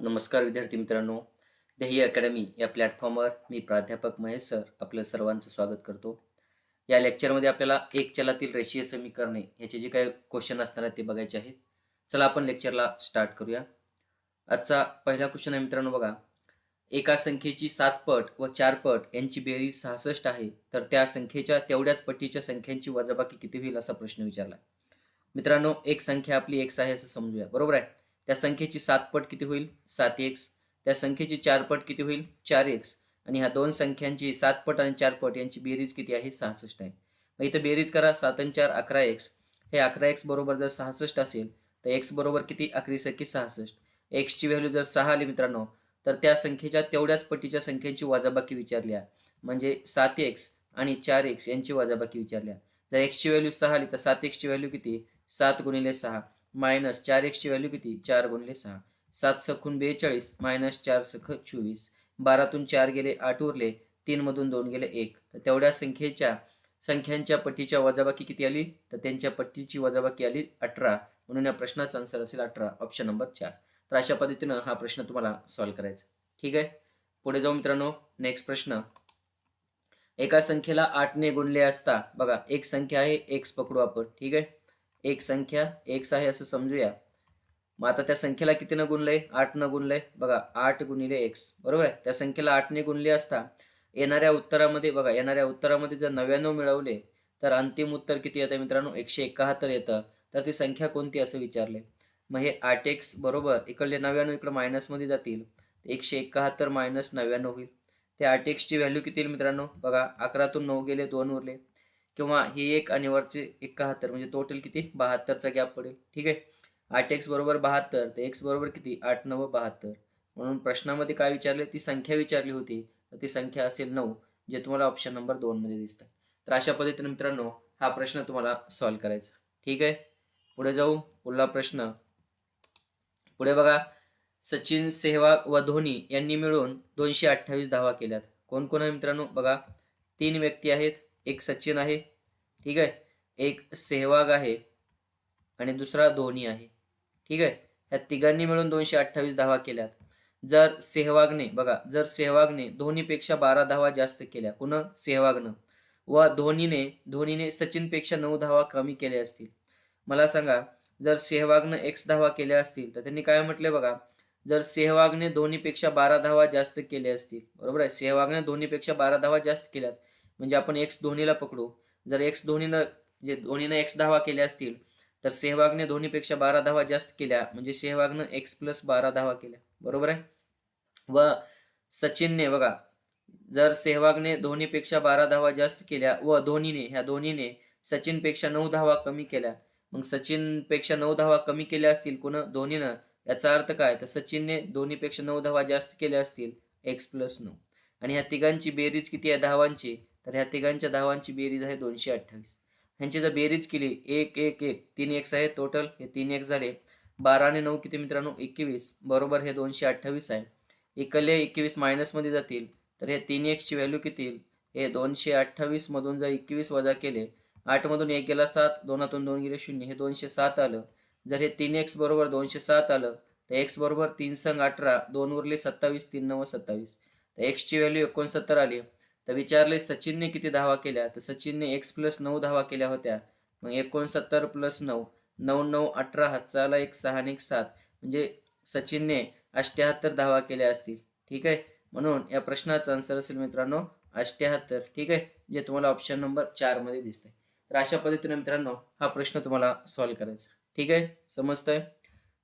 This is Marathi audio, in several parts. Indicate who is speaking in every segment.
Speaker 1: नमस्कार विद्यार्थी मित्रांनो. ध्येय अकॅडमी या प्लॅटफॉर्मवर मी प्राध्यापक महेश सर आपलं सर्वांचं स्वागत करतो. या लेक्चरमध्ये आपल्याला एक चलातील रेषीय समीकरणे ह्याचे जे काही क्वेश्चन असणार आहेत ते बघायचे आहेत. चला आपण लेक्चरला स्टार्ट करूया. आजचा पहिला क्वेश्चन आहे मित्रांनो बघा. एका संख्येची सात पट व चार पट यांची बेरीज सहासष्ट आहे. तर त्या संख्येच्या तेवढ्याच पटीच्या संख्यांची वजाबाकी किती होईल असा प्रश्न विचारला. मित्रांनो एक संख्या आपली एक्स आहे असं समजूया. बरोबर आहे? त्या संख्येची सात पट किती होईल? सात एक्स त्या संख्येची चार पट किती होईल? चार एक्स आणि ह्या दोन संख्यांची सात पट आणि चार पट यांची बेरीज किती आहे? सहासष्ट आहे. मग इथं बेरीज करा. सात आणि चार अकरा एक्स हे अकरा एक्स बरोबर जर सहासष्ट असेल तर एक्स बरोबर किती? अकरी सक्की सहासष्ट. एक्सची व्हॅल्यू जर सहा आली मित्रांनो तर त्या संख्येच्या तेवढ्याच पटीच्या संख्येची वाजाबाकी विचारल्या. म्हणजे सात एक्स आणि चार एक्स यांची वाजाबाकी विचारल्या. जर एक्सची व्हॅल्यू सहा आली तर सात एक्सची व्हॅल्यू किती? सात गुणिले सहा. मायनस चार एक्सची व्हॅल्यू किती? चार गुणिले सहा. सात सखून बेचाळीस मायनस चार सख चोवीस. बारातून चार गेले आठ उरले. तीन मधून दोन गेले एक. तर तेवढ्या संख्येच्या संख्यांच्या पट्टीच्या वजाबाकी किती आली? तर त्यांच्या पट्टीची वजाबाकी आली अठरा. म्हणून या प्रश्नाचा आन्सर असेल अठरा. ऑप्शन नंबर चार. तर अशा पद्धतीनं हा प्रश्न तुम्हाला सॉल्व्ह करायचा. ठीक आहे? पुढे जाऊ मित्रांनो. नेक्स्ट प्रश्न. एका संख्येला आठने गुणले असता बघा एक संख्या आहे एक्स पकडू आपण. ठीक आहे? एक संख्या एक्स आहे असं समजूया. मग आता त्या संख्येला कितीनं गुणलंय? आठ न गुणलंय? बघा आठ गुणिले एक्स बरोबर आहे? त्या संख्येला आठने गुणली असता येणाऱ्या उत्तरामध्ये बघा येणाऱ्या उत्तरामध्ये जर नव्याण्णव मिळवले तर अंतिम उत्तर किती येतं मित्रांनो? एकशे एकाहत्तर येतं. तर ती संख्या कोणती असं विचारले? मग हे आठ एक्स बरोबर इकडले नव्याण्णव इकडे मायनसमध्ये जातील. एकशे एकाहत्तर मायनस नव्याण्णव होईल. त्या आठ एक्सची व्हॅल्यू किती येईल मित्रांनो? बघा अकरातून नऊ गेले दोन उरले. किंवा ही एक आणि वरचे एकाहत्तर म्हणजे टोटल किती? बहात्तरचा गॅप पडेल. ठीक आहे? आठ एक्स बरोबर बहात्तर तर एक्स बरोबर किती? आठ नऊ बहात्तर. म्हणून प्रश्नामध्ये काय विचारले? ती संख्या विचारली होती. तर ती संख्या असेल नऊ जे तुम्हाला ऑप्शन नंबर दोन मध्ये दिसतं तर अशा पद्धतीने मित्रांनो हा प्रश्न तुम्हाला सॉल्व्ह करायचा. ठीक आहे? पुढे जाऊ. पुढला प्रश्न. पुढे बघा. सचिन सेहवाग व धोनी यांनी मिळून दोनशे अठ्ठावीस धावा केल्यात. कोण कोण आहे मित्रांनो? बघा. तीन व्यक्ती आहेत. एक सचिन आहे ठीक आहे? एक सेहवाग आहे आणि दुसरा धोनी आहे ठीक आहे? ह्या तिघांनी मिळून दोनशे अठ्ठावीस धावा केल्यात. जर सेहवागने बघा जर सेहवागने धोनीपेक्षा बारा धावा जास्त केल्या पुन्हा सेहवागनं. व धोनीने धोनीने सचिनपेक्षा नऊ धावा कमी केल्या असतील. मला सांगा जर सेहवागनं एक्स धावा केल्या असतील तर त्यांनी काय म्हटले बघा? जर सेहवागने धोनीपेक्षा बारा धावा जास्त केल्या असतील बरोबर आहे? सेहवागने धोनीपेक्षा बारा धावा जास्त केल्यात म्हणजे आपण एक्स धोनीला पकडू. जर एक्स धोनीनं जे धोनीनं एक्स धावा केल्या असतील तर सेहवागने धोनीपेक्षा बारा धावा जास्त केल्या. म्हणजे सेहवागनं एक्स प्लस बारा धावा केल्या. बरोबर आहे? व सचिनने बघा जर सेहवागने धोनीपेक्षा बारा धावा जास्त केल्या व धोनीने ह्या धोनीने सचिनपेक्षा नऊ धावा कमी केल्या मग सचिनपेक्षा नऊ धावा कमी केल्या असतील कोण? धोनीनं याचा अर्थ काय? तर सचिनने धोनीपेक्षा नऊ धावा जास्त केल्या असतील एक्स प्लस नऊ. आणि ह्या तिघांची बेरीज किती आहे? धावांची तर ह्या तिघांच्या धावांची बेरीज आहे दोनशे अठ्ठावीस. ह्यांची जर बेरीज केली एक एक एक तीन एक्स आहे टोटल हे तीन एक्स झाले बारा आणि नऊ किती मित्रांनो? एकवीस. बरोबर हे दोनशे अठ्ठावीस आहे. एकले एकवीस मायनसमध्ये जातील तर हे तीन एक्सची व्हॅल्यू किती येईल? हे दोनशे अठ्ठावीसमधून जर एकवीस वजा केले आठमधून एक गेला सात दोनातून दोन गेले शून्य हे दोनशे सात आलं. जर हे तीन एक्स बरोबर दोनशे सात आलं तर एक्स बरोबर तीन संघ अठरा दोन उरले सत्तावीस तीन नव्वद सत्तावीस. तर एक्सची व्हॅल्यू एकोणसत्तर आली. तर विचारले सचिनने किती धावा केल्या? तर सचिनने एक्स प्लस नऊ धावा केल्या होत्या. मग एकोणसत्तर प्लस नऊ नऊ नऊ अठरा हातचाला एक सहा आणि एक सात. म्हणजे सचिनने अष्ट्याहत्तर धावा केल्या असतील. ठीक आहे? म्हणून या प्रश्नाचा आन्सर असेल मित्रांनो अष्ट्याहत्तर. ठीक आहे? जे तुम्हाला ऑप्शन नंबर चारमध्ये दिसतंय. तर अशा पद्धतीने मित्रांनो हा प्रश्न तुम्हाला सॉल्व्ह करायचा. ठीक आहे? समजतंय?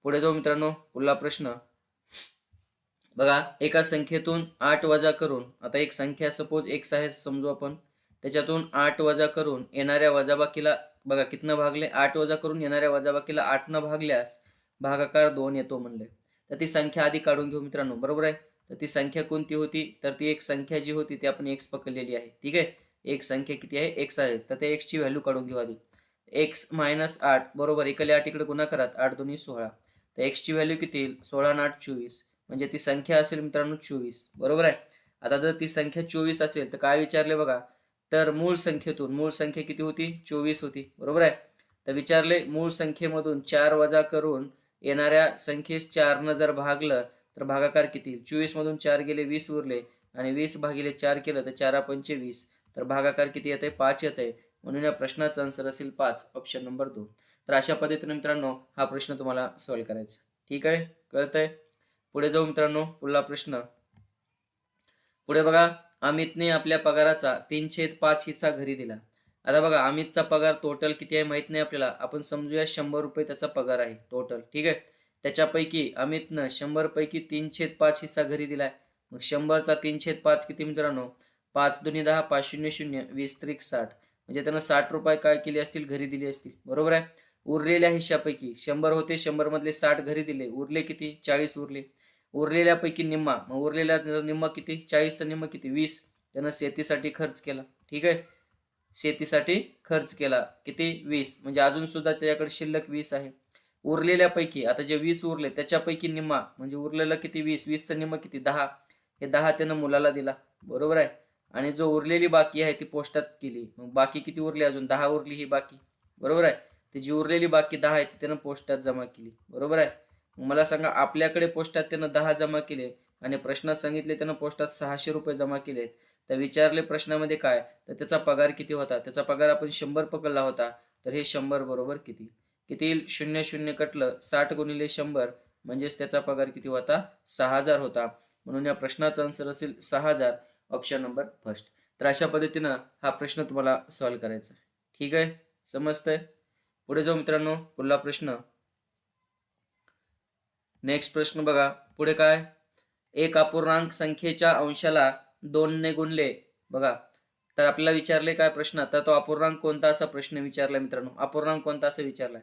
Speaker 1: पुढे जाऊ मित्रांनो पुढला प्रश्न. बघा एका संख्येतून आठ वजा करून आता एक संख्या सपोज एक्स आहे समजू आपण. त्याच्यातून आठ वजा करून येणाऱ्या वजाबाकीला बघा कितनं भागले? आठ वजा करून येणाऱ्या वजाबाकीला आठनं भागल्यास भागाकार दोन येतो म्हणले. तर ती संख्या आधी काढून घेऊ मित्रांनो बरोबर आहे? तर ती संख्या कोणती होती? तर ती एक संख्या जी होती ती आपण एक्स पकडलेली आहे. ठीक आहे? एक संख्या किती आहे? एक्स आहे. तर त्या एक्सची व्हॅल्यू काढून घेऊ आधी. एक्स मायनस आठ बरोबर इकडे आठ इकडे गुन्हा करात आठ दोन्ही सोळा. तर एक्सची व्हॅल्यू किती येईल? सोळा आठ चोवीस. म्हणजे ती संख्या असेल मित्रांनो चोवीस. बरोबर आहे? आता जर ती संख्या चोवीस असेल तर काय विचारले बघा? तर मूळ संख्येतून मूळ संख्या किती होती? चोवीस होती. बरोबर आहे? तर विचारले मूळ संख्येमधून चार वजा करून येणाऱ्या संख्येस चारनं जर भागलं तर भागाकार किती? चोवीस मधून चार गेले वीस उरले. आणि वीस भागिले चार केलं तर चारा पंचे वीस. तर भागाकार किती येत आहे पाच येत आहे म्हणून या प्रश्नाचा आन्सर असेल पाच. ऑप्शन नंबर दोन. तर अशा पद्धतीने मित्रांनो हा प्रश्न तुम्हाला सॉल्व्ह करायचा. ठीक आहे? कळत आहे पुढे जाऊ मित्रांनो पुढला प्रश्न. पुढे बघा अमितने आपल्या पगाराचा तीनशे पाच हिस्सा घरी दिला. आता बघा अमितचा पगार टोटल किती आहे माहीत नाही आपल्याला. आपण समजूया शंभर रुपये त्याचा पगार आहे टोटल ठीक आहे? त्याच्यापैकी अमितनं शंभर पैकी तीनशे पाच हिस्सा घरी दिलाय. मग शंभरचा तीनशे पाच किती मित्रांनो? पाच दोन्ही दहा पाच शून्य शून्य वीस त्रिक साठ. म्हणजे त्यानं साठ रुपये काय केले असतील? घरी दिले असतील. बरोबर आहे? उरलेल्या हिश्शापैकी शंभर होते शंभर मधले साठ घरी दिले. उरले किती? चाळीस उरले. उरलेल्यापैकी निम्मा. मग उरलेल्या निम्मा किती? चाळीसचा निम्मा किती? वीस. त्यानं शेतीसाठी खर्च केला. ठीक आहे? शेतीसाठी खर्च केला. किती? वीस. म्हणजे अजून सुद्धा त्याच्याकडे शिल्लक वीस आहे. उरलेल्यापैकी आता जे वीस उरले त्याच्यापैकी निम्मा. म्हणजे उरलेलं किती? वीस. वीसचा निम्मा किती? दहा. हे दहा त्यानं मुलाला दिला. बरोबर आहे? आणि जो उरलेली बाकी आहे ती पोस्टात केली. मग बाकी किती उरली अजून? दहा उरली ही बाकी. बरोबर आहे? ती जी उरलेली बाकी दहा आहे ती त्यानं पोस्टात जमा केली. बरोबर आहे? मला सांगा आपल्याकडे पोस्टात त्यानं दहा जमा केले आणि प्रश्नात सांगितले त्यानं पोस्टात सहाशे रुपये जमा केलेत. तर विचारले प्रश्नामध्ये काय? तर त्याचा पगार किती होता? त्याचा पगार आपण शंभर पकडला होता तर हे शंभर बरोबर किती? किती शून्य शून्य कटलं साठ गुणिले शंभर म्हणजेच त्याचा पगार किती होता? सहा हजार होता. म्हणून या प्रश्नाचा आन्सर असेल सहा हजार ऑप्शन नंबर फर्स्ट तर अशा पद्धतीनं हा प्रश्न तुम्हाला सॉल्व्ह करायचा ठीक आहे? समजतंय? पुढे जाऊ मित्रांनो पुढला प्रश्न. नेक्स्ट प्रश्न बघा. पुढे काय? एक अपूर्णांक संख्येच्या अंशाला दोनने गुणले. बघा. तर आपल्याला विचारले काय प्रश्न? तर तो अपूर्णांक कोणता असा प्रश्न विचारला मित्रांनो? अपूर्णांक कोणता असं विचारलाय?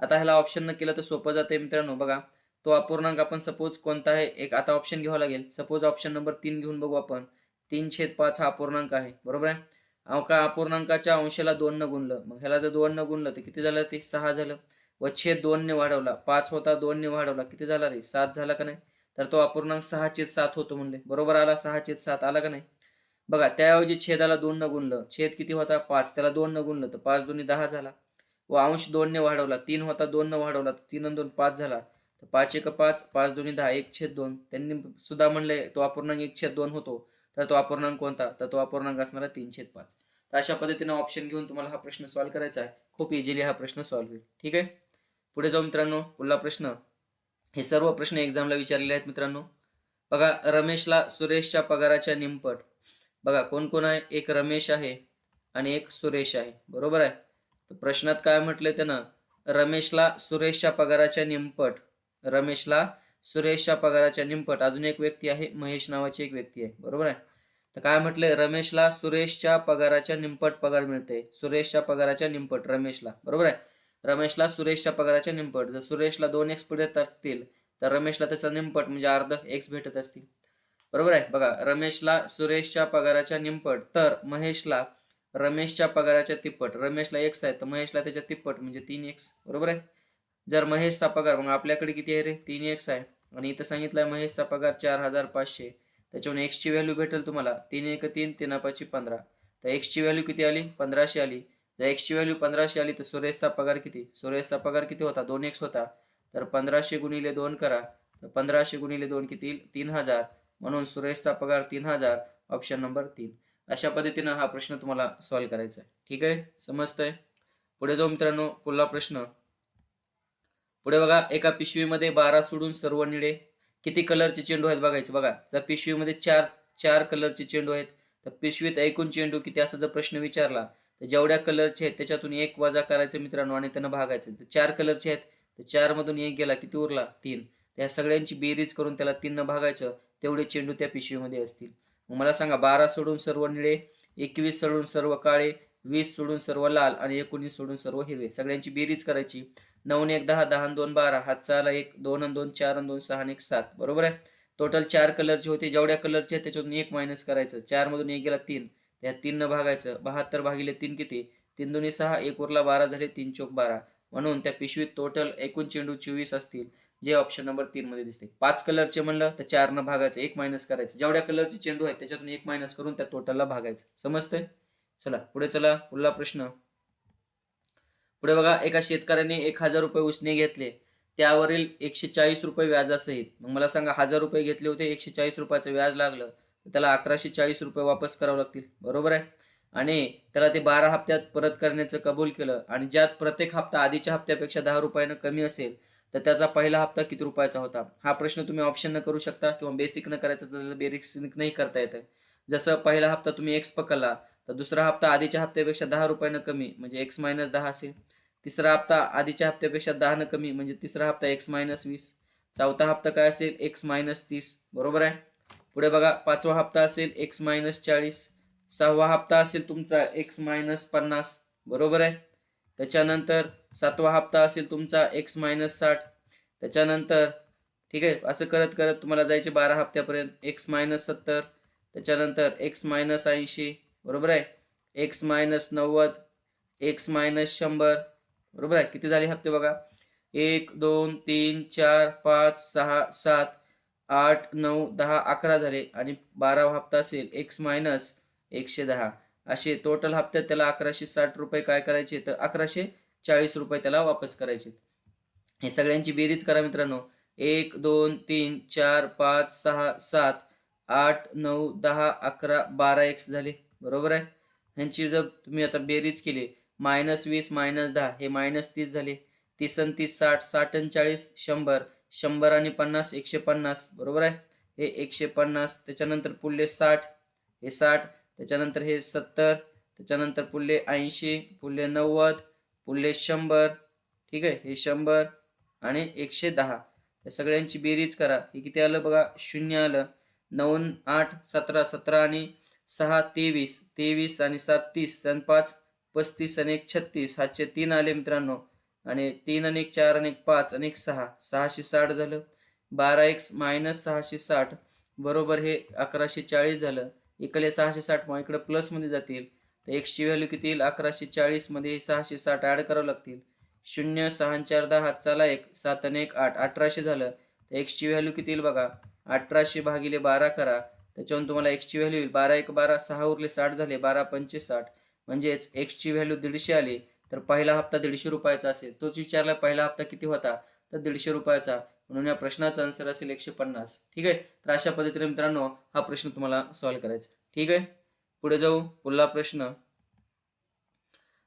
Speaker 1: आता ह्याला ऑप्शन न केलं तर सोपं जाते मित्रांनो. बघा. तो अपूर्णांक आपण सपोज कोणता आहे? एक आता ऑप्शन घ्यावा लागेल. सपोज ऑप्शन नंबर तीन घेऊन बघू आपण. तीन छेद पाच हा अपूर्णांक आहे. बरोबर आहे? अहो का अपूर्णांकाच्या अंशाला दोन न गुणलं? मग ह्याला जर दोन न गुणलं तर किती झालं? ते सहा झालं. व छेद दोनने वाढवला. पाच होता दोनने वाढवला. किती झाला रे? सात झाला का नाही? तर तो अपूर्णांक सहा छेद सात होतो म्हणले. बरोबर आला? सहा छेद सात. आला का नाही? बघा त्याऐवजी छेदाला दोन न गुणलं. छेद किती होता? पाच. त्याला दोन न गुणलं. तर पाच दोन्ही दहा झाला. व अंश दोनने वाढवला. तीन होता दोन न वाढवला. तीन दोन पाच झाला. तर पाच एक पाच. पाच दोन्ही दहा. एक छेद दोन. त्यांनी सुद्धा म्हणले तो अपूर्णांक एक छेद दोन होतो. तर तो अपूर्णांक कोणता? तर तो अपूर्णांक असणारा तीन छेद पाच. तर अशा पद्धतीने ऑप्शन घेऊन तुम्हाला हा प्रश्न सॉल्व्ह करायचा आहे. खूप इझिली हा प्रश्न सॉल्व्ह होईल. ठीक आहे? पुढे जाऊ मित्रांनो पुढला प्रश्न. हे सर्व प्रश्न एक्झामला विचारलेले आहेत मित्रांनो. बघा रमेशला सुरेशच्या पगाराच्या निमपट. बघा कोण कोण आहे? एक रमेश आहे आणि एक सुरेश आहे. बरोबर आहे? तर प्रश्नात काय म्हटलंय त्यानं? रमेशला सुरेशच्या पगाराच्या निमपट. रमेशला सुरेशच्या पगाराच्या निमपट. अजून एक व्यक्ती आहे महेश नावाची एक व्यक्ती आहे. बरोबर आहे? तर काय म्हटलंय? रमेशला सुरेशच्या पगाराच्या निमपट पगार मिळते सुरेशच्या पगाराच्या निमपट रमेशला. बरोबर आहे? रमेशला सुरेशच्या पगाराच्या निमपट जर सुरेशला दोन एक्स भेटत असतील तर रमेशला त्याचा निमपट म्हणजे अर्ध एक्स भेटत असतील. बरोबर आहे? बघा रमेशला सुरेशच्या पगाराच्या निमपट तर महेशला रमेशच्या पगाराच्या तिप्पट. रमेशला एक्स आहे तर महेशला त्याच्या तिप्पट म्हणजे तीन एक्स बरोबर आहे? जर महेशचा पगार मग आपल्याकडे किती आहे रे? तीन एक्स आहे. आणि इथं सांगितलंय महेशचा पगार चार हजार पाचशे. त्याच्यावर एक्सची व्हॅल्यू भेटेल तुम्हाला. तीन एक तीन तीन पाचशे पंधरा. तर एक्सची व्हॅल्यू किती आली? पंधराशे आली. जर एक्सची व्हॅल्यू पंधराशे आली तर सुरेशचा पगार किती? सुरेशचा पगार किती होता? दोन एक्स होता. तर पंधराशे गुणिले दोन करा. तर पंधराशे गुणिले दोन किती? तीन हजार. म्हणून सुरेशचा पगार तीन हजार. ऑप्शन नंबर तीन. अशा पद्धतीनं हा प्रश्न तुम्हाला सॉल्व्ह करायचा आहे. ठीक आहे? समजतंय? पुढे जाऊ मित्रांनो. पुढला प्रश्न. पुढे बघा. एका पिशवीमध्ये बारा सोडून सर्व निळे. किती कलरचे चेंडू आहेत बघायचे? बघा. जर पिशवीमध्ये चार चार कलरचे चेंडू आहेत तर पिशवीत एकूण चेंडू किती? असा जर प्रश्न विचारला तर जेवढ्या कलरचे आहेत त्याच्यातून एक वजा करायचं मित्रांनो आणि त्यांना भागायचं तर चार कलरचे आहेत तर चारमधून एक गेला किती उरला? तीन. त्या सगळ्यांची बेरीज करून त्याला तीननं भागायचं तेवढे चेंडू त्या पिशवीमध्ये असतील. मग मला सांगा बारा सोडून सर्व निळे एकवीस सोडून सर्व काळे वीस सोडून सर्व लाल आणि एकोणीस सोडून सर्व हिरवे. सगळ्यांची बेरीज करायची. नऊ एक दहा दहा दोन बारा. हातचा आला एक दोन अन दोन चार अन दोन सहा आणि एक सात. बरोबर आहे? टोटल चार कलरचे होते. जेवढ्या कलरचे आहेत त्याच्यातून एक मायनस करायचं. चारमधून एक गेला तीन. त्या तीन न भागायचं. बहात्तर भागिले तीन किती? तीन दोन्ही सहा एक उरला बारा झाले तीन चोक बारा. म्हणून त्या पिशवीत टोटल एकूण चेंडू चोवीस असतील जे ऑप्शन नंबर तीन मध्ये दिसते. पाच कलरचे म्हणलं तर चार न भागायचं एक मायनस करायचं. जेवढ्या कलरचे चेंडू आहेत त्याच्यातून एक मायनस करून त्या टोटलला भागायचं. समजतंय? चला पुढे चला. पुढला प्रश्न. पुढे बघा एका शेतकऱ्याने एक हजार रुपये उसने घेतले. त्यावरील एकशे चाळीस रुपये व्याजासहित. मग मला सांगा हजार रुपये घेतले होते एकशे चाळीस रुपयाचं व्याज लागलं. त्याला अकराशे चाळीस रुपये वापस करावे लागतील. बरोबर आहे? आणि त्याला ते बारा हप्त्यात परत करण्याचं कबूल केलं आणि ज्यात प्रत्येक हप्ता आधीच्या हप्त्यापेक्षा दहा रुपयानं कमी असेल तर त्याचा पहिला हप्ता किती रुपयाचा होता? हा प्रश्न तुम्ही ऑप्शननं करू शकता किंवा बेसिकनं करायचा तर बेसिकनंही करता येतं जसं पहिला हप्ता तुम्ही एक्स पकडला तर दुसरा हप्ता आधीच्या हप्त्यापेक्षा दहा रुपयानं कमी म्हणजे एक्स मायनस दहा असेल. तिसरा हप्ता आधीच्या हप्त्यापेक्षा दहानं कमी म्हणजे तिसरा हप्ता एक्स मायनस वीस. चौथा हप्ता काय असेल? एक्स मायनस तीस. बरोबर आहे? पुढे बघा पाचवा हप्ता असेल एक्स मायनस चाळीस सहावा हप्ता असेल तुमचा एक्स मायनस पन्नास बरोबर आहे? त्याच्यानंतर सातवा हप्ता असेल तुमचा एक्स मायनस साठ त्याच्यानंतर ठीक आहे? असं करत करत तुम्हाला जायचे बारा हप्त्यापर्यंत एक्स मायनस सत्तर त्याच्यानंतर एक्स मायनस ऐंशी बरोबर आहे? एक्स मायनस नव्वद एक्स मायनस शंभर बरोबर आहे? किती झाले हप्ते बघा? एक दोन तीन चार पाच सहा सात आठ नऊ दहा अकरा झाले आणि बारावा हप्ता असेल एक्स मायनस एकशे दहा. असे टोटल हप्त्यात त्याला अकराशे साठ रुपये काय करायचे तर अकराशे चाळीस रुपये त्याला वापस करायचे. हे सगळ्यांची बेरीज करा मित्रांनो. एक दोन तीन चार पाच सहा सात आठ नऊ दहा अकरा बारा एक्स झाले. बरोबर आहे? ह्यांची जर तुम्ही आता बेरीज केली मायनस वीस मायनस दहा हे मायनस तीस झाले. तीस आणि तीस साठ साठ आणि चाळीस शंभर. शंभर आणि पन्नास एकशे पन्नास बरोबर आहे? हे एकशे पन्नास त्याच्यानंतर पुढले साठ हे साठ त्याच्यानंतर हे सत्तर त्याच्यानंतर पुढले ऐंशी पुढले नव्वद पुढले शंभर ठीक आहे? हे शंभर आणि एकशे दहा. या सगळ्यांची बेरीज करा. हे किती आलं बघा? शून्य आलं. नऊ आठ सतरा सतरा आणि सहा तेवीस. तेवीस आणि सात तीस. आणि पाच पस्तीस आणि एक छत्तीस सातशे तीन आले मित्रांनो. आणि तीन आणि एक चार आणि एक पाच आणि एक सहा. सहाशे साठ झालं. बारा एक्स मायनस सहाशे साठ बरोबर हे अकराशे चाळीस झालं. इकडे सहाशे साठ मग इकडे प्लसमध्ये जातील. तर एक्सची व्हॅल्यू किती येईल? अकराशे चाळीसमध्ये सहाशे साठ ॲड करावं लागतील. शून्य सहा चार दहा चला एक. सात आणि एक आठ. अठराशे झालं. तर एक्सची व्हॅल्यू किती येईल बघा? अठराशे भागिले बारा करा. त्याच्यावरून तुम्हाला एक्सची व्हॅल्यू येईल. बारा एक बारा सहा उरले साठ झाले. बारा पंचे साठ म्हणजेच एक्सची व्हॅल्यू दीडशे आली. तर पहिला हप्ता दीडशे रुपयाचा असेल. तोच विचारला पहिला हप्ता किती होता? तर दीडशे रुपयाचा. म्हणून या प्रश्नाचा आन्सर असेल एकशे पन्नास. ठीक आहे? तर अशा पद्धतीने मित्रांनो हा प्रश्न तुम्हाला सॉल्व्ह करायचा ठीक आहे? पुढे जाऊ. पुढला प्रश्न.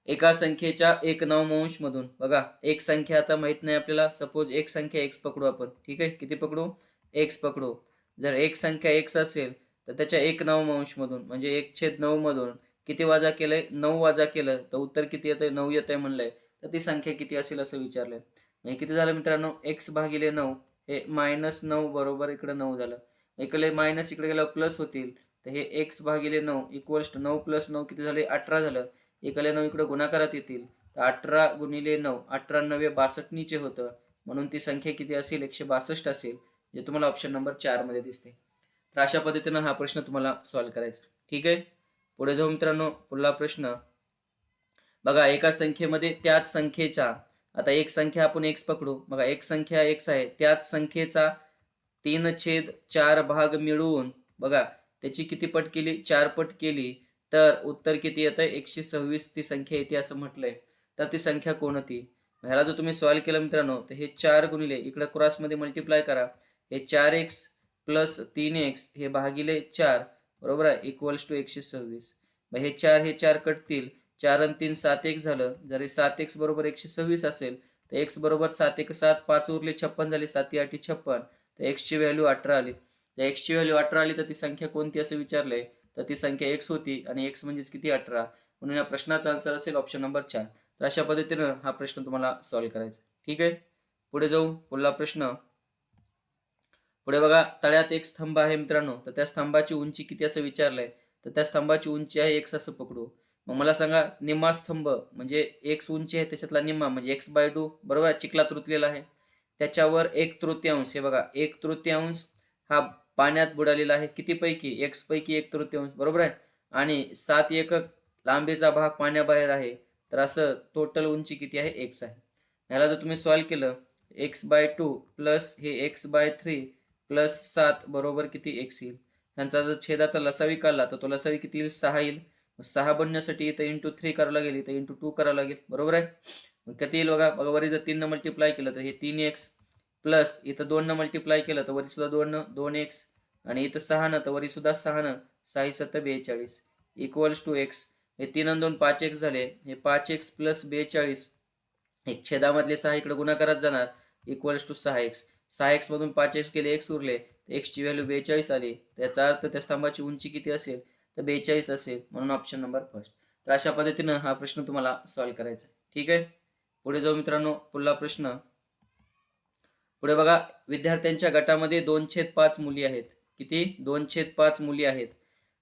Speaker 1: एका संख्येच्या एक नवमांश मधून बघा एक संख्या आता माहीत नाही आपल्याला. सपोज एक संख्या एक्स पकडू आपण. ठीक आहे? किती पकडू? एक्स पकडू. जर एक संख्या एक्स असेल तर त्याच्या एक नवमांश मधून म्हणजे एक छेद नऊ मधून किती वाजा केलंय? नऊ वाजा केलं. तर उत्तर किती येतंय? नऊ येत आहे म्हणलंय. तर ती संख्या किती असेल असं विचारलंय. म्हणजे किती झालं मित्रांनो? एक्स भागिले नऊ. हे मायनस नऊ बरोबर इकडे नऊ झालं. इकडे मायनस इकडे गेलं प्लस होतील. तर हे एक्स भागिले नऊ इक्वल्स टू नऊ प्लस नऊ किती झाले? अठरा झालं. इकडे नऊ इकडे गुणाकारात येतील. तर अठरा गुणिले नऊ. अठरा नव्हे बासष्टनीचे होतं. म्हणून ती संख्या किती असेल? एकशे बासष्ट असेल. जे तुम्हाला ऑप्शन नंबर चारमध्ये दिसते. तर अशा पद्धतीनं हा प्रश्न तुम्हाला सॉल्व्ह करायचा. ठीक आहे? पुढे जाऊ मित्रांनो पुढला प्रश्न. बघा एका संख्येमध्ये त्याच संख्येचा आता एक संख्या आपण एक्स पकडू. बघा एक संख्या एक्स आहे त्याच संख्येचा तीन छेद चार भाग मिळवून बघा त्याची किती पट केली? चार पट केली. तर उत्तर किती येतं एकशे सव्वीस ती संख्या येते असं म्हटलंय. तर ती संख्या कोणती ह्याला जर तुम्ही सॉल्व्ह केलं मित्रांनो तर हे चार गुणिले इकडे क्रॉसमध्ये मल्टिप्लाय करा. हे चार एक्स प्लस तीन एक्स हे भागिले चार. बरोबर आहे? इक्वल्स टू एकशे सव्वीस हे चार हे चार कटतील. चार आणि तीन सात एक झालं. जर हे सात एक्स बरोबर एकशे सव्वीस असेल तर एक्स बरोबर सात एक सात पाच उरले छप्पन झाले साती आठी छप्पन. तर एक्सची व्हॅल्यू अठरा आली. तर एक्सची व्हॅल्यू अठरा आली तर ती संख्या कोणती असं विचारलंय? तर ती संख्या एक्स होती आणि एक्स म्हणजेच किती? अठरा. म्हणून या प्रश्नाचा आन्सर असेल ऑप्शन नंबर चार. तर अशा पद्धतीनं हा प्रश्न तुम्हाला सॉल्व्ह करायचा ठीक आहे? पुढे जाऊ. पुढला प्रश्न. पुढे बघा तळ्यात एक स्तंभ आहे मित्रांनो. तर त्या स्तंभाची उंची किती असं विचारलंय? तर त्या स्तंभाची उंची आहे एक्स असं पकडू. मग मला सांगा निम्मा स्तंभ म्हणजे एक्स उंची आहे त्याच्यातला निम्मा म्हणजे एक्स बाय टू बरोबर? चिखला तृतलेला आहे. त्याच्यावर एक तृतीयांश हे बघा एक तृतीयांश हा पाण्यात बुडालेला आहे. किती पैकी एक्स पैकी एक तृतीयांश बरोबर आहे? आणि सात एकक लांबीचा भाग पाण्याबाहेर आहे. तर असं टोटल उंची किती आहे? एक्स आहे. ह्याला जर तुम्ही सॉल्व्ह केलं एक्स बाय टू प्लस हे एक्स बाय थ्री प्लस सात बरोबर किती एक्स येईल ह्यांचा जर छेदाचा लसावी काढला तर तो लसावी किती येईल? सहा येईल. सहा बनण्यासाठी इथं इंटू थ्री करावं लागेल इथं इंटू टू करावं लागेल. बरोबर आहे? मग किती येईल बघा? बघा वरी जर तीन मल्टिप्लाय केलं तर हे तीन एक्स प्लस इथं दोन मल्टिप्लाय केलं तर वरी सुद्धा दोन दोन एक्स आणि इथं सहा तर वरी सुद्धा सहा सहा सत्तर बेचाळीस. इक्वल्स टू एक्स हे तीन आणि दोन पाच एक्स झाले. हे पाच एक्स प्लस बेचाळीस. एक छेदामधले सहा इकडे गुणाकारात जाणार. इक्वल्स टू सहा एक्स सहा एक्स मधून पाच एक्स केले एक्स उरले एक्सची व्हॅल्यू बेचाळीस आली. त्याचा अर्थ त्या स्तंभाची उंची किती असेल? तर बेचाळीस असेल म्हणून ऑप्शन नंबर फर्स्ट तर अशा पद्धतीनं हा प्रश्न तुम्हाला सॉल्व्ह करायचा ठीक आहे? पुढे जाऊ मित्रांनो पुढला प्रश्न. पुढे बघा विद्यार्थ्यांच्या गटामध्ये दोन छेद पाच मुली आहेत. किती? दोन छेद पाच मुली आहेत.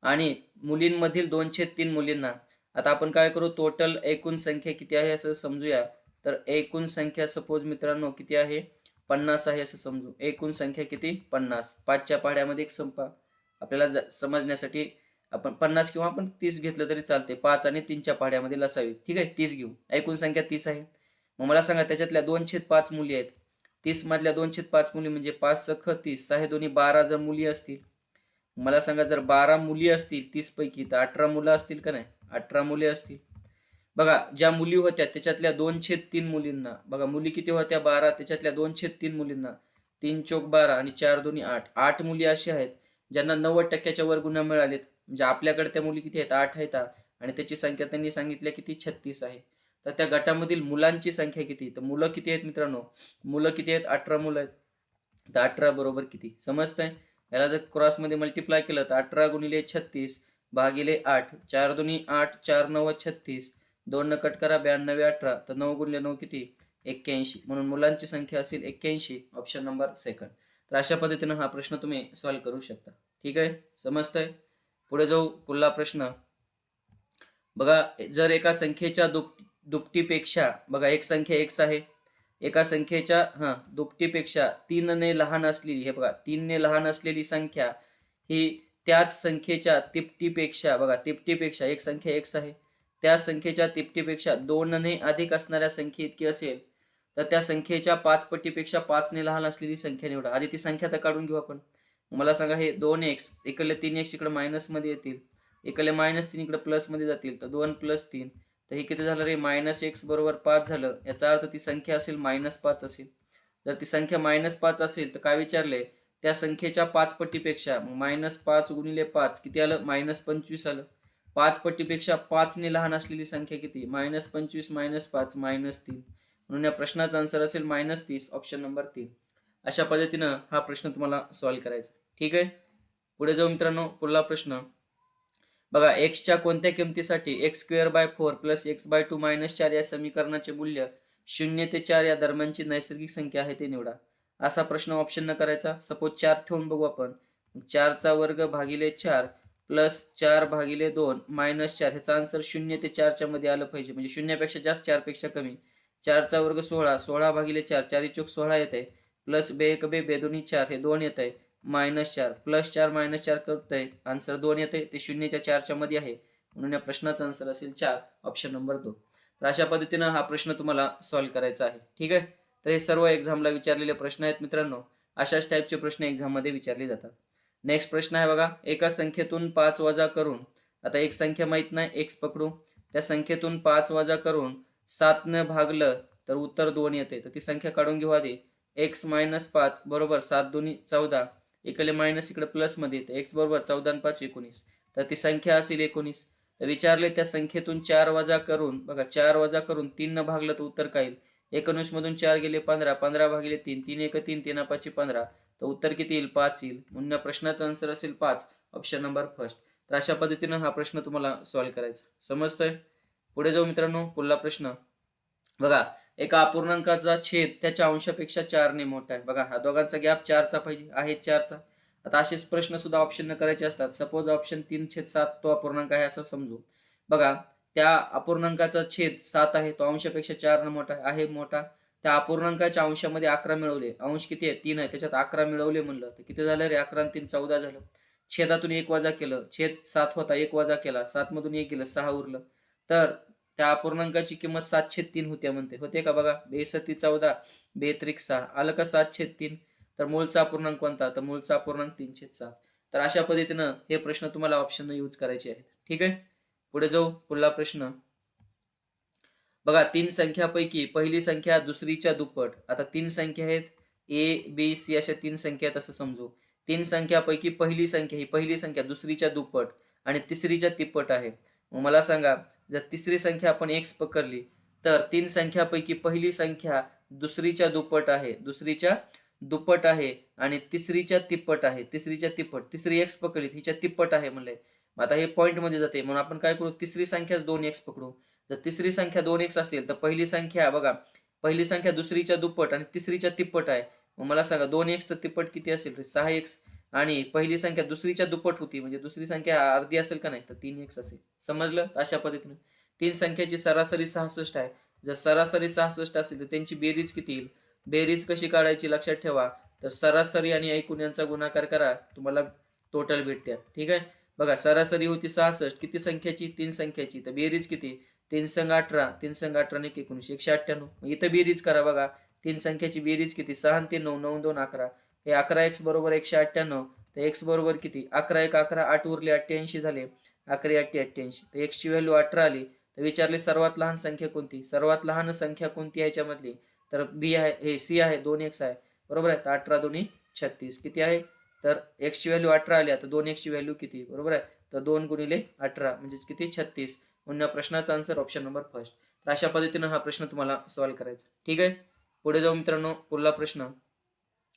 Speaker 1: आणि मुलींमधील दोन छेद तीन मुलींना आता आपण काय करू? टोटल एकूण संख्या किती आहे असं समजूया. तर एकूण संख्या सपोज मित्रांनो किती आहे? पन्नास आहे असं समजू. एकूण संख्या किती? पन्नास. पाचच्या पाड्यामध्ये एक संपा. आपल्याला ज- समजण्यासाठी आपण पन्नास किंवा आपण तीस घेतलं तरी चालते. पाच आणि तीनच्या पाड्यामध्ये लसावी. ठीक आहे? तीस घेऊ. एकूण संख्या तीस आहे. मग मला सांगा त्याच्यातल्या दोनशेत पाच मुली आहेत. तीस मधल्या दोनशेत पाच मुली म्हणजे पाच सख तीस. सहा दोन्ही बारा जर मुली असतील मला सांगा जर बारा मुली असतील तीस पैकी तर अठरा मुलं असतील का नाही? अठरा मुले असतील. बघा ज्या मुली होत्या त्याच्यातल्या दोन छेद तीन मुलींना बघा मुली किती होत्या? बारा त्याच्यातल्या दोन छेद तीन मुलींना. तीन चौक बारा आणि चार दोन्ही आठ. आठ मुली अशा आहेत ज्यांना नव्वद टक्क्याच्या वर गुन्हा मिळालेत. म्हणजे आपल्याकडे त्या मुली किती आहेत? आठ आहेत आणि त्याची संख्या त्यांनी सांगितल्या किती छत्तीस आहे. तर त्या गटामधील मुलांची संख्या किती? तर मुलं किती आहेत मित्रांनो? मुलं किती आहेत? अठरा मुलं आहेत. तर अठरा बरोबर किती? समजतंय? याला जर क्रॉसमध्ये मल्टिप्लाय केलं तर अठरा गुणिले छत्तीस भागिले आठ. चार दोन्ही आठ चार नव्वद छत्तीस. दोन न कट करा ब्याण्णवे अठरा तर नऊ गुणले नऊ किती? एक्क्याऐंशी. म्हणून मुलांची संख्या असेल एक्क्याऐंशी ऑप्शन नंबर सेकंड तर अशा पद्धतीनं हा प्रश्न तुम्ही सॉल्व्ह करू शकता. ठीक आहे? समजतंय? पुढे जाऊ पुढला प्रश्न. बघा जर एका संख्येच्या दुप दुपटीपेक्षा बघा एक संख्या एक्स आहे. एका संख्येच्या हा दुपटीपेक्षा तीनने लहान असलेली हे बघा तीनने लहान असलेली संख्या ही त्याच संख्येच्या तिपटीपेक्षा बघा तिपटीपेक्षा एक संख्या एक्स आहे. त्या संख्येच्या तिपटीपेक्षा दोनने अधिक असणाऱ्या संख्ये इतकी असेल तर त्या संख्येच्या पाच पटीपेक्षा पाचने लहान असलेली संख्या निवडा. आधी ती संख्या तर काढून घेऊ आपण. मला सांगा हे दोन एक्स इकडले तीन एक्स इकडे मायनसमध्ये येतील. इकडले मायनस तीन इकडे प्लसमध्ये जातील तर दोन प्लस तीन. तर हे किती झालं रे? मायनस एक्स बरोबर पाच झालं. याचा अर्थ ती संख्या असेल मायनस पाच असेल. जर ती संख्या मायनस पाच असेल तर काय विचारले? त्या संख्येच्या पाच पट्टीपेक्षा मायनस पाच गुणिले पाच किती आलं? मायनस पंचवीस आलं. पाच पटीपेक्षा पाचने लहान असलेली संख्या किती? मायनस पंचवीस मायनस पाच मायनस तीन. म्हणून या प्रश्नाचा आन्सर असेल मायनस तीस ऑप्शन नंबर तीन. अशा पद्धतीनं हा प्रश्न तुम्हाला सॉल्व्ह करायचा ठीक आहे? पुढे जाऊ मित्रांनो पुढला प्रश्न. बघा एक्सच्या कोणत्या किमतीसाठी x square by four plus x by two minus चार या समीकरणाचे मूल्य शून्य ते चार या दरम्यानची नैसर्गिक संख्या आहे ते निवडा. असा प्रश्न ऑप्शन न करायचा. सपोज चार ठेवून बघू आपण. चारचा वर्ग भागिले चार प्लस चार भागिले दोन मायनस चार. ह्याचा आन्सर शून्य ते चारच्या मध्ये आलं पाहिजे. म्हणजे शून्यापेक्षा जास्त चारपेक्षा कमी. चारचा वर्ग सोळा. सोळा भागिले चार. चारी चौक सोळा येत आहे प्लस बे एक बे बेदोनी चार. हे दोन येत आहे मायनस चार. प्लस चार मायनस चार करतंय. आन्सर दोन येते ते शून्यच्या चारच्या मध्ये आहे. म्हणून या प्रश्नाचा आन्सर असेल चार. ऑप्शन नंबर दोन. तर अशा पद्धतीनं हा प्रश्न तुम्हाला सॉल्व्ह करायचा आहे. ठीक आहे? तर हे सर्व एक्झामला विचारलेले प्रश्न आहेत मित्रांनो. अशाच टाईपचे प्रश्न एक्झाममध्ये विचारले जातात. नेक्स्ट प्रश्न आहे बघा. एका संख्येतून पाच वजा करून आता एक संख्या माहीत नाही एक्स पकडू. त्या संख्येतून पाच वजा करून सातनं भागलं तर उत्तर दोन येते. तर ती संख्या काढून घेऊ आधी. एक्स मायनस पाच बरोबर सात दोन्ही चौदा. इकडे मायनस इकडे प्लसमध्ये एक्स बरोबर चौदा आणि पाच एकोणीस. तर ती संख्या असेल एकोणीस. तर विचारले त्या संख्येतून चार वजा करून बघा चार वजा करून तीन न भागलं तर उत्तर काय येईल? एकोणीस मधून चार गेले पंधरा. पंधरा भागिले तीन. तीन एक तीन तीन पाचशे पंधरा. तर उत्तर किती येईल? पाच येईल. म्हणून या प्रश्नाचा आन्सर असेल पाच. ऑप्शन नंबर फर्स्ट तर अशा पद्धतीनं हा प्रश्न तुम्हाला सॉल्व्ह करायचा. समजतंय? पुढे जाऊ मित्रांनो. पुढला प्रश्न. बघा एका अपूर्णांकाचा छेद त्याच्या अंशापेक्षा चारने मोठा आहे. बघा हा दोघांचा गॅप चारचा पाहिजे. आहे चारचा. आता असेच प्रश्न सुद्धा ऑप्शन करायचे असतात. सपोज ऑप्शन तीन छेद सात तो अपूर्णांक आहे असं समजू. बघा त्या अपूर्णांकाचा छेद सात आहे. तो अंशापेक्षा चार न मोठा आहे मोठा. त्या अपूर्णांकाच्या अंशामध्ये अकरा मिळवले. अंश किती आहे? तीन आहे. त्याच्यात अकरा मिळवले म्हणलं. तर किती झालं रे? अकरा तीन चौदा झालं. छेदातून एक वजा केलं. छेद सात होता. एक वजा केला. सात मधून एक गेलं. सहा उरलं. तर त्या अपूर्णांकाची किंमत सात छेद तीन होत्या म्हणते. होते का बघा? बेसती चौदा बेत्रिक सहा. आलं का सात छेद तीन? तर मूळचा अपूर्णांक कोणता? तर मूळचा अपूर्णांक तीनशे सात. तर अशा पद्धतीनं हे प्रश्न तुम्हाला ऑप्शन यूज करायचे आहेत. ठीक आहे? पुढे जाऊ. पुढला प्रश्न. बघा तीन संख्यापैकी पहिली संख्या दुसरीच्या दुप्पट. आता तीन संख्या आहेत. ए बी सी अशा तीन संख्या आहेत असं समजू. तीन संख्यापैकी पहिली संख्या ही पहिली संख्या दुसरीच्या दुप्पट आणि तिसरीच्या तिप्पट आहे. मग मला सांगा जर तिसरी संख्या आपण एक्स पकडली तर तीन संख्यापैकी पहिली संख्या दुसरीच्या दुप्पट आहे. दुसरीच्या दुप्पट आहे आणि तिसरीच्या तिप्पट आहे. तिसरीच्या तिप्पट. तिसरी एक्स पकडली हिच्या तिप्पट आहे म्हणले. मग आता हे पॉईंटमध्ये जाते. म्हणून आपण काय करू? तिसरी संख्याच दोन एक्स पकडू. जर तिसरी संख्या दोन एक्स असेल तर पहिली संख्या बघा. पहिली संख्या दुसरीच्या दुप्पट आणि तिसरीच्या तिप्पट आहे. मग मला सांगा दोन एक्सचं तिप्पट किती असेल सहा एक्स आणि पहिली संख्या दुसरीच्या दुप्पट होती म्हणजे दुसरी संख्या अर्धी असेल का नाही तर तीन एक्स असेल. समजलं? अशा पद्धतीने. तीन संख्याची सरासरी सहासष्ट आहे. जर सरासरी सहासष्ट असेल तर त्यांची बेरीज किती येईल? बेरीज कशी काढायची लक्षात ठेवा. तर सरासरी आणि एकूण यांचा गुणाकार करा. तुम्हाला टोटल भेटते. ठीक आहे? बघा सरासरी होती सहासष्ट किती संख्याची? तीन संख्याची. तर बेरीज किती? तीन संघ अठरा तीन संघ अठरा एक एकोणीसशे एकशे अठ्ठ्याण्णव. इथं बेरीज करा बघा. तीन संख्याची बेरीज किती? सहा तीन नऊ नऊ दोन अकरा. हे अकरा एक्स बरोबर एकशे अठ्ठ्याण्णव. तर एक्स बरोबर किती? अकरा एक अकरा आठ उरले अठ्ठ्याऐंशी झाले. अकरा अठ्ठे अठ्ठ्याऐंशी. तर एक्सची व्हॅल्यू अठरा आली. तर विचारले सर्वात लहान संख्या कोणती? सर्वात लहान संख्या कोणती आहे याच्यामधली? तर बी आहे हे सी आहे दोन एक्स आहे. बरोबर आहे? तर अठरा दोन्ही छत्तीस. किती आहे? तर एक्सची व्हॅल्यू अठरा आली. आता दोन एक्सची व्हॅल्यू किती? बरोबर आहे? तर दोन गुणिले अठरा. म्हणजेच किती? छत्तीस. म्हणून या प्रश्नाचा आन्सर ऑप्शन नंबर फर्स्ट तर अशा पद्धतीनं हा प्रश्न तुम्हाला सॉल्व्ह करायचा. ठीक आहे? पुढे जाऊ मित्रांनो पुढला प्रश्न.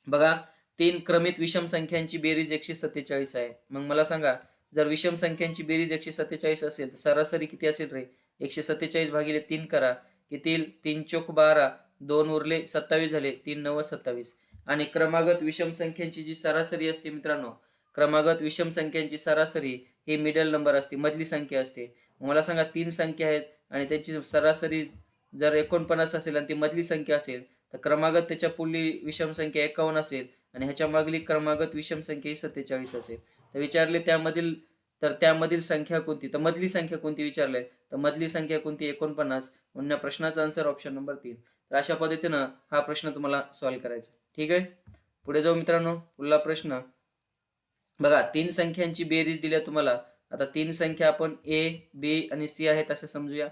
Speaker 1: बघा तीन क्रमित विषम संख्यांची बेरीज एकशे सत्तेचाळीस आहे. मग मला सांगा जर विषम संख्यांची बेरीज एकशे सत्तेचाळीस असेल तर सरासरी किती असेल रे? एकशे सत्तेचाळीस भागिले तीन करा. किती? तीन चोक बारा. दोन उरले सत्तावीस झाले. तीन नव सत्तावीस. आणि क्रमागत विषम संख्यांची जी सरासरी असते मित्रांनो क्रमागत विषम संख्यांची सरासरी हे मिडल नंबर असते मधली संख्या असते. मला सांगा तीन संख्या आहेत आणि त्यांची सरासरी जर एकोणपन्नास असेल आणि ती मधली संख्या असेल तर क्रमागत त्याच्या पुढली विषम संख्या एकावन्न असेल आणि ह्याच्या मागली क्रमागत विषम संख्या ही सत्तेचाळीस असेल. तर विचारले त्यामधील तर त्यामधील संख्या कोणती? तर मधली संख्या कोणती विचारले? तर मधली संख्या कोणती? एकोणपन्नास. म्हणून या प्रश्नाचा आन्सर ऑप्शन नंबर तीन. तर अशा पद्धतीनं हा प्रश्न तुम्हाला सॉल्व्ह करायचा ठीक आहे? पुढे जाऊ मित्रांनो. पुढला प्रश्न बघा तीन संख्यांची बेरीज दिल्या तुम्हाला. आता तीन संख्या आपण ए बी आणि सी आहेत असे समजूया.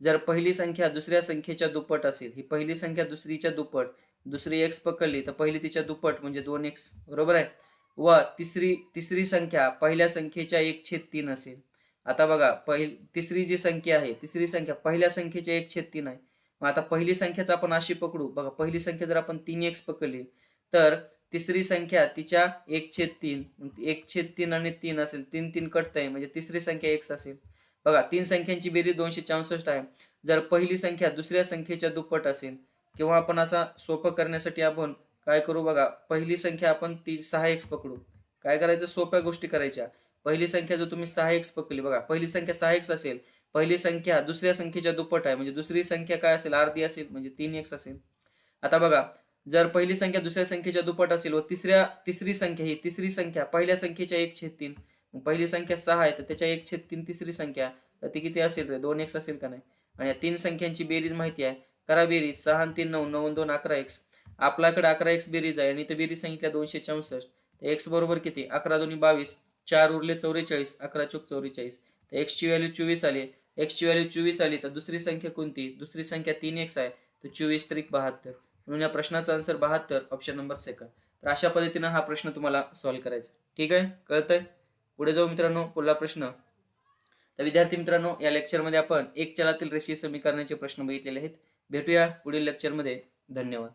Speaker 1: जर पहिली संख्या दुसऱ्या संख्येच्या दुप्पट असेल ही पहिली संख्या दुसरीच्या दुप्पट दुसरी एक्स पकडली तर पहिली तिच्या दुप्पट म्हणजे दोन एक्स बरोबर आहे? व तिसरी तिसरी संख्या पहिल्या संख्येच्या एक छेद तीन असेल. आता बघा पहिली तिसरी जी संख्या आहे तिसरी संख्या पहिल्या संख्येच्या एक छेद तीन आहे. मग आता पहिली संख्याच आपण अशी पकडू. बघा पहिली संख्या जर आपण तीन एक्स पकडली तर तिसरी संख्या तिच्या एक छेद तीन. एक छेद तीन आणि तीन असेल तीन तीन कटतंय म्हणजे तिसरी संख्या एक्स असेल. बघा तीन संख्यांची बेरीज दोनशे चौसष्ट आहे. जर पहिली संख्या दुसऱ्या संख्येच्या दुप्पट असेल किंवा आपण असा सोपं करण्यासाठी आपण काय करू बघा पहिली संख्या आपण ती सहा एक्स पकडू. काय करायचं? सोप्या गोष्टी करायच्या. पहिली संख्या जर तुम्ही सहा एक्स पकडली बघा पहिली संख्या सहा एक्स असेल पहिली संख्या दुसऱ्या संख्येच्या दुप्पट आहे म्हणजे दुसरी संख्या काय असेल? अर्धी असेल म्हणजे तीन एक्स असेल. आता बघा जर पहिली संख्या दुसऱ्या संख्येच्या दुप्पट असेल व तिसऱ्या तिसरी संख्या ही तिसरी संख्या पहिल्या संख्येच्या एक छेद तीन पहिली संख्या सहा आहे तर त्याच्या एक छेद तीन तिसरी संख्या तर ती किती असेल रे? दोन एक्स असेल का नाही? आणि या तीन संख्यांची बेरीज माहिती आहे. करा बेरीज. सहा तीन नऊ नऊ दोन अकरा एक्स आपल्याकडे अकरा एक्स बेरीज आहे आणि इथं बेरीज सांगितल्या दोनशे चौसष्ट. एक्स बरोबर किती? अकरा दोन्ही बावीस. चार उरले चौवेचाळीस अकरा चौक चौवेचाळीस. तर एक्सची व्हॅल्यू चोवीस आली. एक्सची व्हॅल्यू चोवीस आली तर दुसरी संख्या कोणती? दुसरी संख्या तीन एक्स आहे. तर चोवीस त्रिक बहात्तर. म्हणून या प्रश्नाचा आन्सर बहात्तर ऑप्शन नंबर सेकंड तर अशा पद्धतीनं हा प्रश्न तुम्हाला सॉल्व्ह करायचा. ठीक आहे? कळतंय? पुढे जाऊ मित्रांनो पुढला प्रश्न. तर विद्यार्थी मित्रांनो या लेक्चरमध्ये आपण एक चलातील रेषीय समीकरणाचे प्रश्न बघितलेले आहेत. भेटूया पुढील लेक्चरमध्ये धन्यवाद.